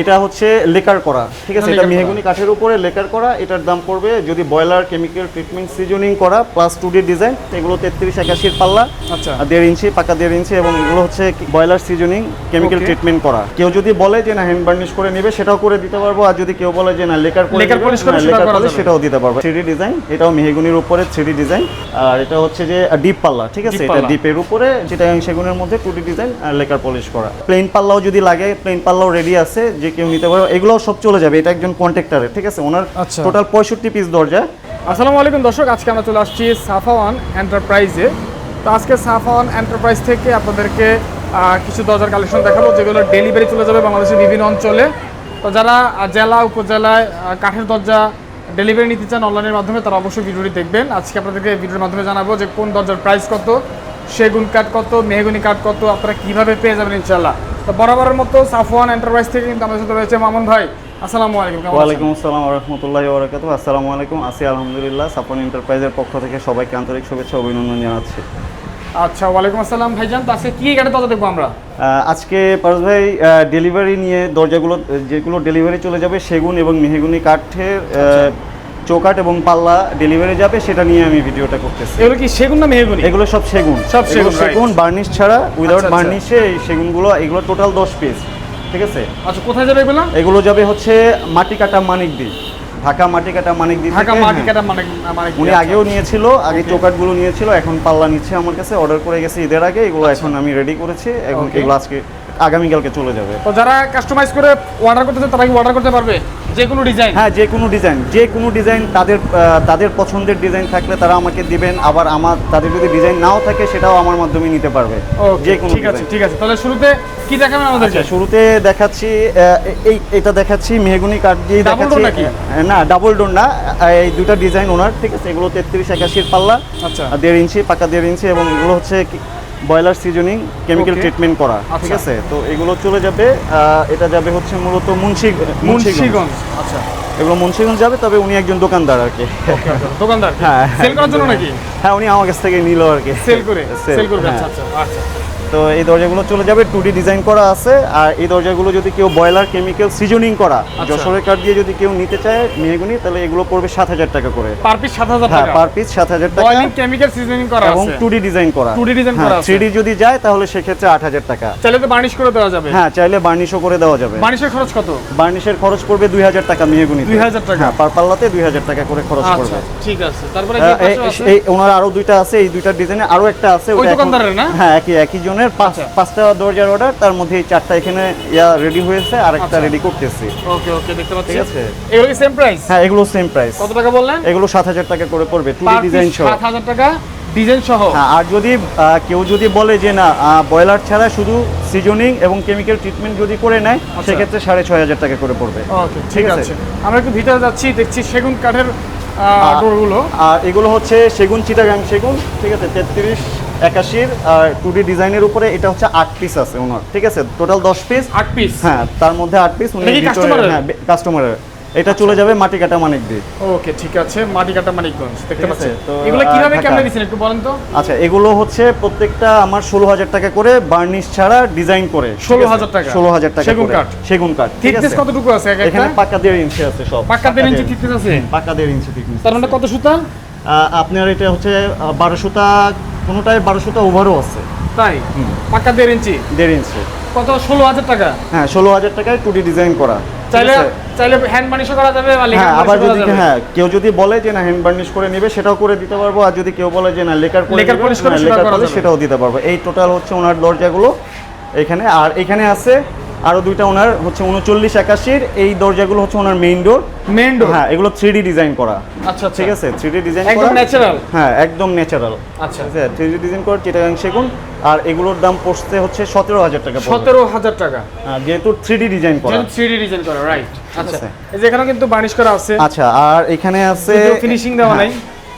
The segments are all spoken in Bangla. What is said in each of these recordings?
এটা হচ্ছে লেকার করা ঠিক আছে? এটা মেহগুনি কাঠের উপরে লেকার করা এটার দাম পড়বে যদি বয়লার কেমিক্যাল ট্রিটমেন্ট সিজনিং করা প্লাস টু ডি ডিজাইন এগুলো তেত্রিশ একাশির পাল্লা আচ্ছা। দেড় ইঞ্চি পাকা দেড় ইঞ্চি এবং এগুলো হচ্ছে বয়লার সিজনিং কেমিক্যাল ট্রিটমেন্ট করা। কেউ যদি বলে যে না হ্যান্ড বার্নিশ করে নেবে সেটাও করে দিতে পারব আর যদি কেউ বলে যে না লেকার করে লেকার polish করে সেটাও লেকার করা সেটাও দিতে পারব। থ্রি ডিজাইন এটাও মেহগুনির উপরে থ্রি ডিজাইন আর এটা হচ্ছে যে ডিপ পাল্লা ঠিক আছে? এটা ডিপের উপরে যেটা সেগুনের মধ্যে টু ডি ডিজাইন আর লেকার পলিশ করা। প্লেন পাল্লাও যদি লাগে প্লেন পাল্লাও রেডি আছে যে কেউ নিতে পারবে এগুলোও সব চলে যাবে এটা একজন কন্ট্রাক্টরের ঠিক আছে? ওনার আচ্ছা। টোটাল পঁয়ষট্টি পিস দরজা। আসসালামু আলাইকুম দর্শক আজকে আমরা চলে আসছি সাফাওয়ান এন্টারপ্রাইজে তো আজকে সাফাওয়ান এন্টারপ্রাইজ থেকে আপনাদেরকে কিছু দরজার কালেকশন দেখাবো যেগুলো ডেলিভারি চলে যাবে বাংলাদেশের বিভিন্ন অঞ্চলে। তো যারা জেলা উপজেলায় কাঠের দরজা ডেলিভারি নিতে চান অনলাইনের মাধ্যমে তারা অবশ্যই ভিডিওটি দেখবেন। আজকে আপনাদেরকে ভিডিওর মাধ্যমে জানাব যে কোন দরজার প্রাইস কত সেগুন কাঠ কত মেহগুনি কাঠ কত আপনারা কীভাবে পেয়ে যাবেন ইনশাল্লাহ তো বরাবরের মতো সাফওয়ান এন্টারপ্রাইজ থেকে কিন্তু আমাদের সাথে রয়েছে মামুন ভাই। আসসালামু আলাইকুম? ওয়ালাইকুম আসসালাম রহমতুল্লাহ বরাকাতু আসসালামু আলাইকুম। আসি আলহামদুলিল্লাহ সাপন এন্টারপ্রাইজের পক্ষ থেকে সবাইকে আন্তরিক শুভেচ্ছা অভিনন্দন জানাচ্ছি। আচ্ছা ওয়ালাইকুম আসসালাম ভাইজান। তো আজকে কি গাড়ি দরজা দেখব আমরা? আজকে পারস ভাই ডেলিভারি নিয়ে দরজাগুলো যেগুলো ডেলিভারি চলে যাবে সেগুন এবং মেহগুনি কাঠের চৌকাঠ এবং পাল্লা ডেলিভারি যাবে সেটা নিয়ে আমি ভিডিওটা করতেছি। এগুলো কি সেগুন না মেহগুনি? এগুলো সব সেগুন। সব সেগুন, সেগুন বার্নিশ ছাড়া উইদাউট আচ্ছা, আচ্ছা। বার্নিশে এই সেগুনগুলো এগুলো টোটাল দশ পিস ঠিক আছে? আচ্ছা কোথায় যাবে এগুলো? এগুলো যাবে হচ্ছে মাটি কাটা মানিক দি ঢাকা মাটি কাটা মানিক দি ঢাকা মাটি হ্যাঁ। কাটা মানিক মানে কি? উনি আগেও নিয়েছিল আগে চৌকাটগুলো নিয়েছিল এখন পাল্লা নিচ্ছে আমার কাছে অর্ডার করে গেছে ঈদের আগে এগুলো এখন আমি রেডি করেছি এখন. এগুলো আজকে আগামীকালকে চলে যাবে। তো যারা কাস্টমাইজ করে অর্ডার করতে চায় তারা কি অর্ডার করতে পারবে? যে কোনো ডিজাইন হ্যাঁ যে কোনো ডিজাইন যে কোনো ডিজাইন তাদের তাদের পছন্দের ডিজাইন থাকলে তারা আমাকে দিবেন। আবার আমার তাদের যদি ডিজাইন নাও থাকে সেটাও আমার মাধ্যমে নিতে পারবে। যে কোনো ঠিক আছে ঠিক আছে। তাহলে শুরুতে কি দেখাবেন আমাদেরকে? আচ্ছা শুরুতে দেখাচ্ছি এই এটা দেখাচ্ছি মেহগুনি কাঠ দিয়ে দেখাচ্ছি। নাকি? না ডাবল ডোর না। এই দুটো ডিজাইন ওনার ঠিক আছে? এগুলো তেত্রিশ একাশির পাল্লা আচ্ছা। দেড় ইঞ্চি পাকা দেড় ইঞ্চি এবং এগুলো হচ্ছে বয়লার সিজনিং কেমিক্যাল ট্রিটমেন্ট করা ঠিক আচ্ছা। আছে? তো এগুলো চলে যাবে এটা যাবে হচ্ছে মূলত মুন্সি মুন্সিগঞ্জ। আচ্ছা। এগুলো মুন্সিগঞ্জ যাবে তবে উনি একজন দোকানদার আর কি। দোকানদার? হ্যাঁ, সেল করার জন্য নাকি? হ্যাঁ উনি আমার কাছ থেকে নিল আর কি। সেল করে? সেল করবে হ্যাঁ। আচ্ছা আচ্ছা আচ্ছা। তো এই দরজাগুলো চলে যাবে টু ডিজাইন করা আছে আর এই দরজাগুলো যদি কেউ বয়লার কেমিক্যাল সিজনিং করা আচ্ছা। যশোরের কাঠ দিয়ে যদি কেউ নিতে চায় মেহগুনি তাহলে এগুলো পড়বে সাত হাজার টাকা করে। পার পিস সাত হাজার হ্যাঁ টাকা। পার পিস সাত হাজার টাকা। বয়েলিং কেমিক্যাল সিজনিং করা এবং টু ডিজাইন করা। 2D design করা। থ্রি যদি যায় তাহলে সেক্ষেত্রে আট হাজার টাকা। চাইলে তো বার্নিশ করে দেওয়া যাবে। হ্যাঁ চাইলে বার্নিশও করে দেওয়া যাবে। বার্নিশের খরচ কত? বার্নিশের খরচ পড়বে দুই হাজার টাকা মেহগুনি 2000 টাকা? হ্যাঁ পার পাল্লাতে দুই হাজার টাকা করে খরচ আচ্ছা পড়বে। ঠিক আছে। তারপরে এই- ওনার আরও দুইটা আছে এই দুইটা ডিজাইনে আরও একটা আছে ওই দোকানদারের না? হ্যাঁ একই একই জনের পাঁচ আচ্ছা। পাঁচটা দরজার অর্ডার তার মধ্যে চারটা এখানে ইয়া রেডি হয়েছে আর একটা আচ্ছা। রেডি করতেছি ওকে ওকে দেখতে পাচ্ছি ঠিক আছে। এগুলো সেম প্রাইস হ্যাঁ এগুলো সেম প্রাইস কত টাকা বললেন এগুলো সাত হাজার টাকা করে পড়বে টু ডিজাইন সহ সাত হাজার টাকা ডিজাইন সহ হ্যাঁ আর যদি কেউ যদি বলে যে না বয়লার ছাড়া শুধু সিজনিং এবং কেমিক্যাল ট্রিটমেন্ট যদি করে নেয় আচ্ছা। সেক্ষেত্রে সাড়ে ছয় হাজার টাকা করে পড়বে ওকে ঠিক আছে। আমরা একটু ভিতরে যাচ্ছি দেখছি সেগুন কাঠের ডোরগুলো আর এগুলো হচ্ছে সেগুন চিটাগাং সেগুন ঠিক আছে তেত্রিশ একাশির আর টু ডি ডিজাইনের উপরে এটা হচ্ছে আট পিস আছে ওনার ঠিক আছে? টোটাল দশ পিস আট পিস হ্যাঁ তার মধ্যে আট পিস উনি এটা কি ভিতরে- customer-এর? হ্যাঁ কাস্টমারের এটা চলে যাবে মাটি কাটা মানিক দিয়ে। ওকে ঠিক আছে মাটি কাটা মানিকগঞ্জ দেখতে ঠিক পাচ্ছি আছে, তো, এগুলো কীভাবে কেমনে দিচ্ছেন একটু বলেন তো? আচ্ছা এগুলো হচ্ছে প্রত্যেকটা আমার ষোলো হাজার টাকা করে বার্নিশ ছাড়া ডিজাইন করে 16,000 টাকা? ষোলো হাজার টাকা সেগুন। কাঠ? সেগুন কাঠ ঠিক থিকনেস কতটুকু আছে এক একটা? এখানে পাকা দেড় ইঞ্চি আছে সব পাক্কা দেড় ইঞ্চি থিকনেস আছে? পাকা দেড় ইঞ্চি thickness তার মানে কত সুতা? আপনার এটা হচ্ছে বারোশোটা কোনোটায় বারোশোটা ওভারও আছে। তাই? পাকা দেড় ইঞ্চি? দেড় ইঞ্চি। কত? ষোলো হাজার টাকা? হ্যাঁ ষোলো হাজার টাকায় টু ডিজাইন করা। চাইলে চাইলে হ্যান্ড বানিশও করা যাবে বা লেখার হ্যাঁ আবার যদি হ্যাঁ কেউ যদি বলে যে না হ্যান্ড বার্নিশ করে নেবে সেটাও করে দিতে পারব। আর যদি কেউ বলে যে না লেকার করে লেকার polish করে হ্যাঁ। সেটাও দিতে পারব। এই টোটাল হচ্ছে ওনার দরজাগুলো এখানে। আর এখানে আছে আরও দুইটা ওনার হচ্ছে উনচল্লিশ একাশির। এই দরজাগুলো হচ্ছে ওনার মেইন ডোর মেন ডোর হ্যাঁ এগুলো থ্রি ডিজাইন করা। আচ্ছা ঠিক আছে? থ্রি ডি ডিজাইন একদম ন্যাচারাল হ্যাঁ একদম ন্যাচারাল আচ্ছা। থ্রি ডি ডিজাইন করা চিটাগাং সেগুন। আর এগুলোর দাম পড়ছে হচ্ছে সতেরো হাজার টাকা। সতেরো হাজার টাকা। হ্যাঁ, যেহেতু থ্রি ডি ডিজাইন করা। থ্রি ডিজাইন করা রাইট আচ্ছা। এই যে এখানেও কিন্তু বার্নিশ করা আছে। আচ্ছা আর এখানে আছে ফিনিশিং দেওয়া নাই।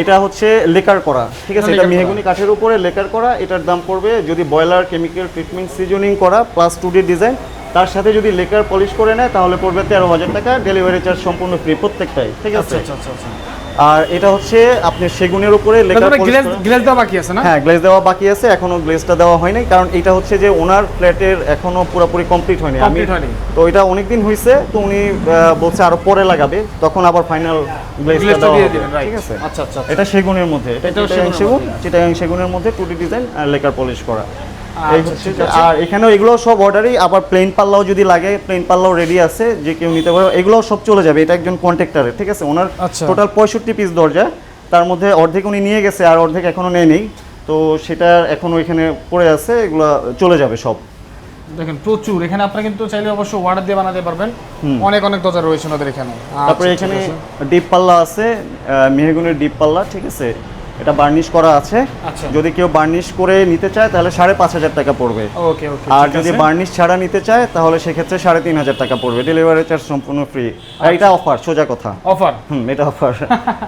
এটা হচ্ছে লেকার করা। ঠিক আছে? এটা এটা মেহগুনি কাঠের উপরে লেকার করা। এটার দাম পড়বে যদি বয়লার কেমিক্যাল ট্রিটমেন্ট সিজনিং করা প্লাস টু ডি ডিজাইন তার সাথে যদি লেকার পলিশ করে নেয় তাহলে পড়বে তেরো হাজার টাকা ডেলিভারি চার্জ সম্পূর্ণ ফ্রি প্রত্যেকটাই ঠিক আছে? আচ্ছা আচ্ছা আচ্ছা আর এটা হচ্ছে আপনি সেগুনের উপরে লেকার গ্লেজ গ্লেজ দেওয়া বাকি আছে না? হ্যাঁ গ্লেজ দেওয়া বাকি আছে এখনও গ্লেজটা দেওয়া হয়নি কারণ এটা হচ্ছে যে ওনার ফ্ল্যাটের এখনও পুরোপুরি কমপ্লিট হয়নি। আমি তো এটা অনেক দিন হয়েছে তো উনি বলছে আরও পরে লাগাবে তখন আবার ফাইনাল গ্লেজটা দেওয়া দিয়ে হবে, দিবেন ঠিক আছে? আচ্ছা আচ্ছা। এটা সেগুনের মধ্যে এটা সেগুন। চিটাগাং সেগুনের মধ্যে। টুটি ডিজাইন আর লেকার পলিশ করা। আচ্ছা। আর এখানেও এগুলো সব অর্ডারই আবার প্লেন পাল্লাও যদি লাগে প্লেন পাল্লাও রেডি আছে যে কেউ নিতে পারে এগুলো সব চলে যাবে এটা একজন কন্ট্রাক্টরের ঠিক আছে? ওনার আচ্ছা। টোটাল পঁয়ষট্টি পিস দরজা তার মধ্যে অর্ধেক উনি নিয়ে গেছে আর অর্ধেক এখনও নেই নেই। তো সেটা এখনও এখানে পড়ে আছে এগুলো চলে যাবে সব। দেখেন প্রচুর। এখানে আপনারা কিন্তু চাইলে অবশ্য ওয়ার্ড দিয়ে বানাতে পারবেন। অনেক অনেক দরজা রয়েছে ওনাদের এখানে। তারপরে আচ্ছা, এখানে ডিপ পাল্লা আছে মেহগুনের ডিপ পাল্লা ঠিক আছে? এটা বার্নিশ করা আছে। আচ্ছা। যদি কেউ বার্নিশ করে নিতে চায় তাহলে সাড়ে পাঁচ হাজার টাকা পড়বে। আর যদি বার্নিশ ছাড়া নিতে চায় তাহলে সেক্ষেত্রে সাড়ে তিন হাজার টাকা পড়বে। ডেলিভারি চার্জ সম্পূর্ণ ফ্রি এটা অফার সোজা কথা। অফার হুম এটা অফার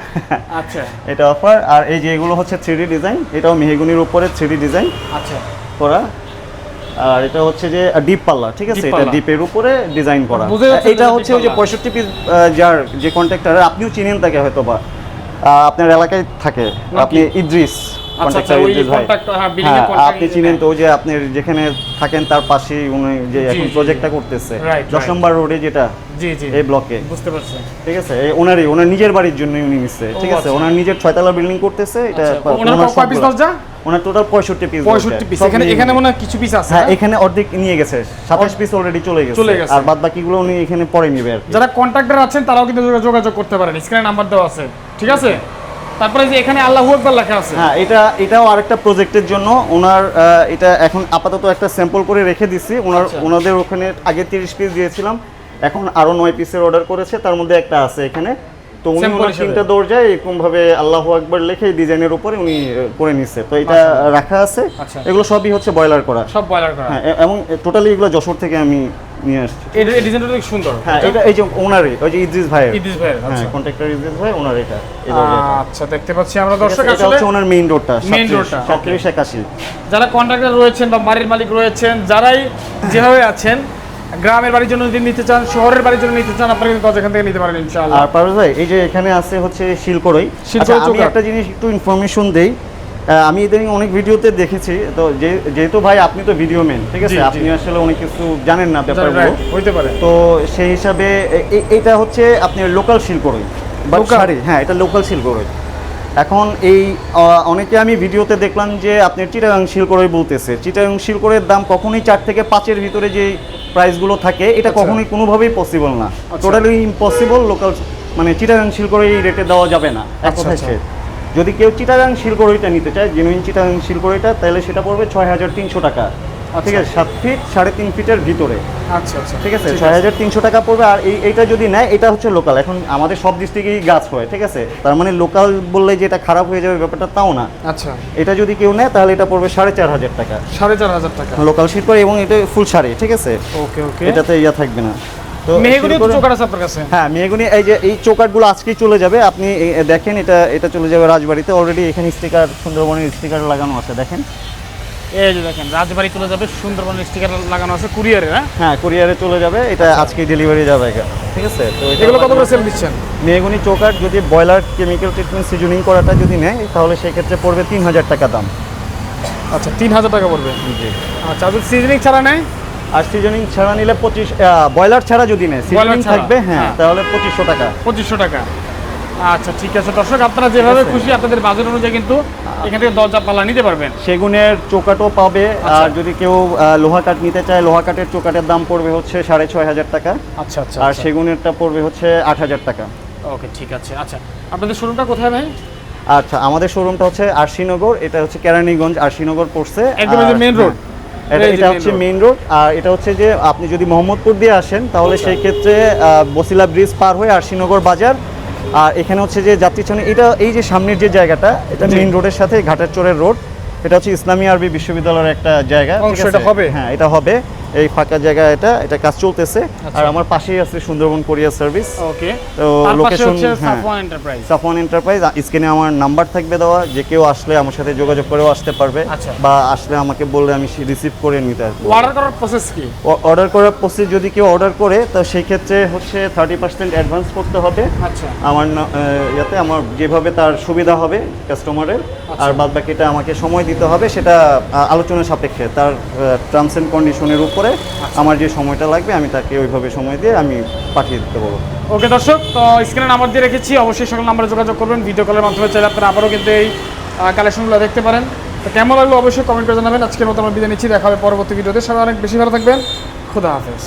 আচ্ছা। এটা অফার আর এই যে এগুলো হচ্ছে থ্রি ডিজাইন এটাও মেহেগুনির উপরে থ্রি ডিজাইন আচ্ছা। করা। আর এটা হচ্ছে যে ডিপ পাল্লা ঠিক আছে? এটা ডিপের উপরে ডিজাইন করা। এটা হচ্ছে ওই যে। পঁয়ষট্টি পিস যার যে কন্ট্রাক্টর আপনিও চিনেন তাকে হয়তো বা আপনার এলাকায় থাকে। আপনি ইদ্রিস আচ্ছা আচ্ছা হ্যাঁ হ্যাঁ আপনি চিনেন তো যে আপনি যেখানে থাকেন তার পাশেই উনি যে এখন প্রজেক্টটা করতেছে। দশ নম্বর রোডে যেটা এই ব্লকে বুঝতে পারছি। ঠিক আছে? এই ওনারই ওনার নিজের বাড়ির জন্য উনি নিচ্ছে ঠিক আছে? আচ্ছা। ওনার নিজের ছয়তলা বিল্ডিং করতেছে এটা ওনার টোটাল পঁয়ষট্টি পিস পঁয়ষট্টি পিস এখানে এখানে মনে হয় কিছু পিস আছে হ্যাঁ এখানে অর্ধেক নিয়ে গেছে। সাতাশ পিস অলরেডি চলে গেছে। চলে গেছে। আর বাদ বাকিগুলো উনি এখানে পরে নিবে আর যারা কন্ট্রাক্টর আছেন তারাও কিন্তু যোগাযোগ করতে পারেন। স্ক্রিনে নাম্বার দেওয়া আছে। ঠিক আছে? তারপরে যে এখানে আল্লাহু আকবার লেখা আছে। হ্যাঁ এটা এটাও আরেকটা প্রজেক্টের জন্য। ওনার এটা এখন আপাতত একটা স্যাম্পল করে রেখে দিছি। ওনার আচ্ছা। ওনাদের ওখানে আগে তিরিশ পিস দিয়েছিলাম। এখন আরও নয় পিসের অর্ডার করেছে। তার মধ্যে একটা আছে এখানে। তো উনি ওনার। তিনটা দরজায় এরকম ভাবে আল্লাহ আকবার লিখে ডিজাইনের উপরে উনি করে নিচ্ছে তো এটা রাখা আছে। আচ্ছা। এগুলো সবই হচ্ছে বয়লার করা। সব বয়লার করা। হ্যাঁ এবং টোটালি এগুলো যশোর থেকে আমি নিয়ে আসছি। এই এই ডিজাইনটা অনেক সুন্দর। হ্যাঁ এটা এই যে ওনারই ওই যে ইদ্রিস ভাইয়ের। ইদিস ভাইয়ের হ্যাঁ আচ্ছা। কন্ট্রাক্টর ইদ্রিস ভাই ওনার এটা আচ্ছা দেখতে পাচ্ছি আমরা দর্শক এটা হচ্ছে ওনার মেইন রোডটা Main roadটা, সাতত্রিশ যারা কন্ট্রাক্টর রয়েছেন বা বাড়ির মালিক রয়েছেন যারাই যেভাবে আছেন গ্রামের বাড়ির জন্য যদি নিতে চান শহরের বাড়ির জন্য নিতে চান আপনারা কিন্তু এখান থেকে নিতে পারেন ইনশাআল্লাহ। আর পারভেজ ভাই এই যে এখানে আছে হচ্ছে শিলকড়ই। শিলকড়ই আচ্ছা, আমি একটা জিনিস একটু ইনফরমেশন দেই আহ, আমি ইদানিং অনেক ভিডিওতে দেখেছি তো যেহেতু ভাই আপনি তো ভিডিও মেন ঠিক আছে। আপনি আসলে অনেক কিছু জানেন না ব্যাপারগুলো হইতে পারে তো সেই হিসাবে এটা হচ্ছে আপনি লোকাল Local? শাড়ি হ্যাঁ এটা লোকাল শিলকড়ই এখন এই অনেকে আমি ভিডিওতে দেখলাম যে আপনি চিটাগাং শিলকড়ই বলতেছে চিটাগাং শিলকড়ের দাম কখনোই চার থেকে পাঁচের ভিতরে যে প্রাইসগুলো থাকে এটা আচ্ছা। কখনোই কোনোভাবেই পসিবল না। টোটালি ইম্পসিবল লোকাল মানে চিটাগাং শিলকড়ই এই রেটে দেওয়া যাবে না এক আচ্ছা, কথায় আচ্ছা। যদি কেউ চিটাগাং শিলকড়ইটা নিতে চায় জেনুইন চিটাগাং শিলকড়ইটা তাহলে সেটা পড়বে ছয় হাজার তিনশো টাকা। ঠিক আছে সাত ফিট সাড়ে তিন ফিটের ভিতরে। আচ্ছা আচ্ছা ঠিক আছে ছয় হাজার তিনশো টাকা পড়বে আর এই এইটা যদি নেয় এটা হচ্ছে লোকাল এখন আমাদের সব ডিস্ট্রিক্টেই গাছ হয় ঠিক আছে? তার মানে লোকাল বললে যে এটা খারাপ হয়ে যাবে ব্যাপারটা তাও না। আচ্ছা। এটা যদি কেউ নেয় তাহলে এটা পড়বে সাড়ে চার হাজার টাকা। সাড়ে চার হাজার টাকা। লোকাল শিল্প এবং এটা ফুল শাড়ি ঠিক আছে? ওকে ওকে এটাতে ইয়া থাকবে না। মেহগুনি চোকার আছে আপনার কাছে? হ্যাঁ মেহগুনি এই যে এই চৌকাটগুলো আজকেই চলে যাবে। আপনি দেখেন এটা এটা চলে যাবে রাজবাড়িতে। অলরেডি এখানে স্টিকার সুন্দরবনের স্টিকার লাগানো আছে দেখেন। এই যে দেখেন রাজবাড়ি চলে যাবে সুন্দরবনের স্টিকার লাগানো আছে কুরিয়ারে হ্যাঁ? হ্যাঁ কুরিয়ারে চলে যাবে এটা আজকে ডেলিভারি যাবে ঠিক আছে? তো এটা এগুলো কত করে সেল দিচ্ছেন? মেহগুনি চৌকাট যদি ব্রয়লার কেমিক্যাল ট্রিটমেন্ট সিজনিং করাটা যদি নেয় তাহলে সেক্ষেত্রে পড়বে তিন হাজার টাকা দাম। আচ্ছা তিন হাজার টাকা পড়বে? জি। আচ্ছা সিজনিং ছাড়া নেয়? আর সিজনিং ছাড়া নিলে পঁচিশ ব্রয়লার ছাড়া যদি নেয় সিজনিং থাকবে হ্যাঁ হ্যাঁ। তাহলে পঁচিশশো টাকা। পঁচিশশো টাকা। আচ্ছা ঠিক আছে। দর্শক আপনারা যেভাবে খুশি আপনাদের বাজেট অনুযায়ী কিন্তু এখান থেকে দরজা পাল্লা নিতে পারবেন। সেগুনের চৌকাটও পাবে আচ্ছা। আর যদি কেউ লোহা কাঠ নিতে চায় লোহা কাঠের চৌকাটের দাম পড়বে হচ্ছে সাড়ে ছয় হাজার টাকা। আচ্ছা আচ্ছা আর সেগুনেরটা পড়বে হচ্ছে আট হাজার টাকা। ওকে ঠিক আছে। আচ্ছা আপনাদের শোরুমটা কোথায় ভাই? আচ্ছা আমাদের শোরুমটা হচ্ছে আরশিনগর এটা হচ্ছে কেরানীগঞ্জ আরশিনগর পড়ছে। একদম এই যে এটা হচ্ছে মেইন রোড আর এটা হচ্ছে যে আপনি যদি মোহাম্মদপুর দিয়ে আসেন তাহলে সেই ক্ষেত্রে আহ, বসিলা ব্রিজ পার হয়ে আরশিনগর বাজার আর এখানে হচ্ছে যে যাত্রী ছাউনি এটা এই যে সামনের যে জায়গাটা এটা মেইন রোডের সাথে ঘাটের চোরের রোড এটা হচ্ছে ইসলামী আরবি বিশ্ববিদ্যালয়ের একটা জায়গা হবে? হ্যাঁ এটা হবে। এই ফাঁকা জায়গা এটা এটা কাজ চলতেছে। আর আমার পাশেই আছে সুন্দরবন কোরিয়ার সার্ভিস ওকে। তো লোকেশন হচ্ছে সাফওয়ান এন্টারপ্রাইজ সাফন এন্টারপ্রাইজ স্ক্রিনে আমার নাম্বার থাকবে দেওয়া যে কেউ আসলে আমার সাথে যোগাযোগ করেও আসতে পারবে। আচ্ছা। বা আসলে আমাকে বললে আমি রিসিভ করে নিতে আসব। অর্ডার করার প্রসেস কি? অর্ডার করার পরে যদি কেউ অর্ডার করে তো সেই ক্ষেত্রে হচ্ছে থার্টি পার্সেন্ট অ্যাডভান্স করতে হবে। আচ্ছা। আমার ইয়াতে আমার যেভাবে তার সুবিধা হবে কাস্টমারের আচ্ছা। আর বাদ বাকিটা আমাকে সময় দিতে হবে সেটা আলোচনা সাপেক্ষে। তার টার্মস অ্যান্ড কন্ডিশনের উপরে আচ্ছা। আমার যে সময়টা লাগবে আমি তাকে ওইভাবে সময় দিয়ে আমি পাঠিয়ে দিতে পারব ওকে দর্শক তো স্ক্রিনে নাম্বার দিয়ে রেখেছি অবশ্যই সকল নাম্বারে যোগাযোগ করবেন। ভিডিও কলের মাধ্যমে চাইলে আপনারা আবারও কিন্তু এই কালেকশনগুলো দেখতে পারেন। তো কেমন লাগল অবশ্যই কমেন্ট করে জানাবেন। আজকের মতো আমরা বিদায় নিচ্ছি দেখা হবে পরবর্তী ভিডিওতে সবাই অনেক বেশি ভালো থাকবেন। খুদা হাফেজ।